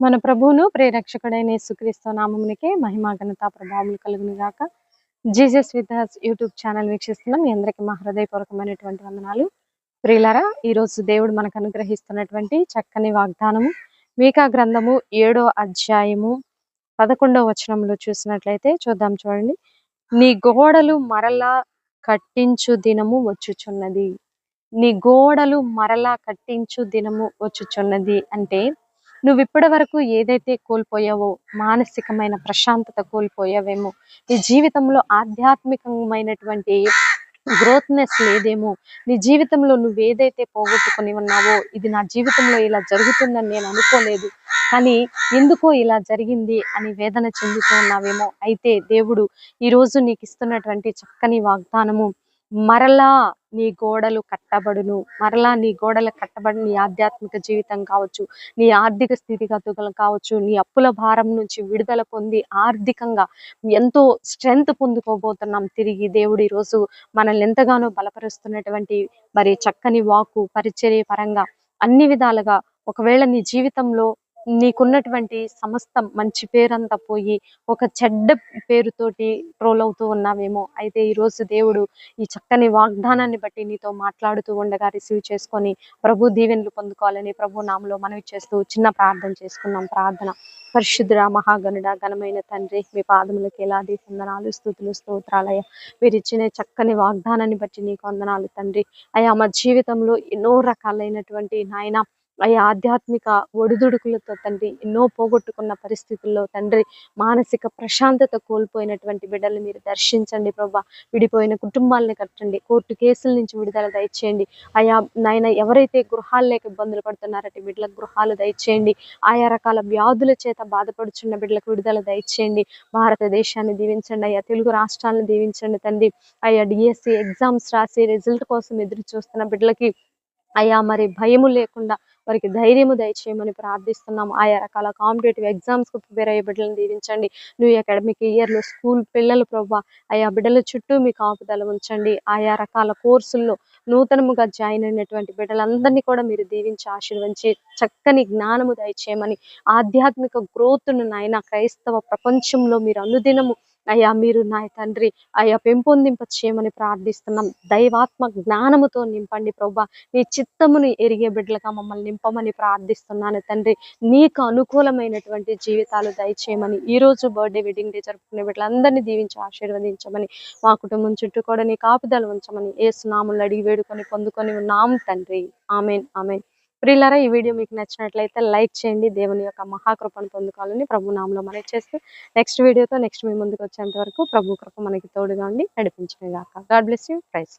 మన ప్రభువును ప్రేరక్షకుడైన యేసుక్రీస్తు నామమునికే మహిమా ఘనత ప్రభావములు కలుగును గాక. జీసస్ విత్ యూట్యూబ్ ఛానల్ వీక్షిస్తున్నాం. మీ అందరికీ మా హృదయపూర్వకమైనటువంటి వందనాలు. ప్రియులరా ఈ రోజు దేవుడు మనకు అనుగ్రహిస్తున్నటువంటి చక్కని వాగ్దానము. మీకా గ్రంథము ఏడో అధ్యాయము పదకొండవ వచనంలో చూసినట్లయితే చూద్దాం చూడండి. నీ గోడలు మరలా కట్టించు దినము వచ్చుచున్నది. నీ గోడలు మరలా కట్టించు దినము వచ్చుచున్నది అంటే నువ్వు ఇప్పటి వరకు ఏదైతే కోల్పోయావో మానసికమైన ప్రశాంతత కోల్పోయావేమో నీ జీవితంలో ఆధ్యాత్మికమైనటువంటి గ్రోత్నెస్ లేదేమో నీ జీవితంలో నువ్వు ఏదైతే పోగొట్టుకుని ఉన్నావో ఇది నా జీవితంలో ఇలా జరుగుతుందని నేను అనుకోలేదు. కానీ ఎందుకో ఇలా జరిగింది అని వేదన చెందుతూ ఉన్నావేమో. అయితే దేవుడు ఈరోజు నీకు ఇస్తున్నటువంటి చక్కని వాగ్దానము మరలా నీ గోడలు కట్టబడును మరలా నీ గోడలు కట్టబడి నీ ఆధ్యాత్మిక జీవితం కావచ్చు నీ ఆర్థిక స్థితిగతులు కావచ్చు నీ అప్పుల భారం నుంచి విడుదల పొంది ఆర్థికంగా ఎంతో స్ట్రెంగ్త్ పొందుకోబోతున్నాం. తిరిగి దేవుడు ఈరోజు రోజు మనల్ని ఎంతగానో బలపరుస్తున్నటువంటి మరి చక్కని వాకు పరిచర్య పరంగా అన్ని విధాలుగా ఒకవేళ నీ జీవితంలో నీకున్నటువంటి సమస్తం మంచి పేరంతా పోయి ఒక చెడ్డ పేరుతోటి ట్రోల్ అవుతూ ఉన్నావేమో. అయితే ఈరోజు దేవుడు ఈ చక్కని వాగ్దానాన్ని బట్టి నీతో మాట్లాడుతూ ఉండగా రిసీవ్ చేసుకొని ప్రభు దీవెనలు పొందుకోవాలని ప్రభు నామలో మనవి చేస్తూ చిన్న ప్రార్థన చేసుకున్నాం ప్రార్థన. పరిశుద్ధుడ మహాగణుడ ఘనమైన తండ్రి మీ పాదములకి ఎలాది వందనాలు స్థుతులు స్తోత్రాలయ మీరు ఇచ్చిన చక్కని వాగ్దానాన్ని బట్టి నీకు వందనాలు తండ్రి. అయ్యా మా జీవితంలో ఎన్నో రకాలైనటువంటి నాయన ఈ ఆధ్యాత్మిక ఒడిదుడుకులతో తండ్రి ఎన్నో పోగొట్టుకున్న పరిస్థితుల్లో తండ్రి మానసిక ప్రశాంతత కోల్పోయినటువంటి బిడ్డలు మీరు దర్శించండి ప్రభా. విడిపోయిన కుటుంబాలని కట్టండి. కోర్టు కేసుల నుంచి విడుదల దయచేయండి. ఆయా నాయన ఎవరైతే గృహాలు లేక ఇబ్బందులు పడుతున్నారో బిడ్డలకు గృహాలు దయచేయండి. ఆయా రకాల వ్యాధుల చేత బాధపడుచున్న బిడ్డలకు విడుదల దయచేయండి. భారతదేశాన్ని దీవించండి. అయ్యా తెలుగు రాష్ట్రాలను దీవించండి తండ్రి. అయ్యా డిఎస్సి ఎగ్జామ్స్ రాసి రిజల్ట్ కోసం ఎదురు చూస్తున్న బిడ్డలకి అయ్యా మరి భయము లేకుండా వారికి ధైర్యము దయచేయమని ప్రార్థిస్తున్నాం ఆయా రకాల కాంపిటేటివ్ ఎగ్జామ్స్కు ప్రిపేర్ అయ్యే బిడ్డలను దీవించండి. న్యూ అకాడమిక్ ఇయర్లో స్కూల్ పిల్లలు ప్రభా ఆయా బిడ్డల చుట్టూ మీ కాపుదల ఉంచండి. ఆయా రకాల కోర్సుల్లో నూతనముగా జాయిన్ అయినటువంటి బిడ్డలందరినీ కూడా మీరు దీవించి ఆశీర్వించి చక్కని జ్ఞానము దయచేయమని ఆధ్యాత్మిక గ్రోత్ను నాయన క్రైస్తవ ప్రపంచంలో మీరు అనుదినము అయ్యా మీరు నా తండ్రి. అయ్యా పెంపొందింప చేయమని ప్రార్థిస్తున్నాం. దైవాత్మ జ్ఞానముతో నింపండి ప్రభా. నీ చిత్తమును ఎరిగే బిడ్డలుగా మమ్మల్ని నింపమని ప్రార్థిస్తున్నాను తండ్రి. నీకు అనుకూలమైనటువంటి జీవితాలు దయచేయమని ఈ రోజు బర్త్డే వెడ్డింగ్ డే జరుపుకునే బిడ్డలందరినీ దీవించి ఆశీర్వదించమని మా కుటుంబం చుట్టూ కూడా నీ కాపుదలు ఉంచమని ఏ సునాములు అడిగి వేడుకొని పొందుకొని ఉన్నాం తండ్రి. Amen amen. ప్రియులారా ఈ వీడియో మీకు నచ్చినట్లయితే లైక్ చేయండి. దేవుని యొక్క మహాకృపను పొందుకోవాలని ప్రభు నామలో మనకి చేస్తూ నెక్స్ట్ వీడియోతో నెక్స్ట్ మీ ముందుకు వచ్చేంత వరకు ప్రభు కృప మనకి తోడుగా ఉండి నడిపించిన గాక గాడ్ బ్లెస్ యూ. ప్రైస్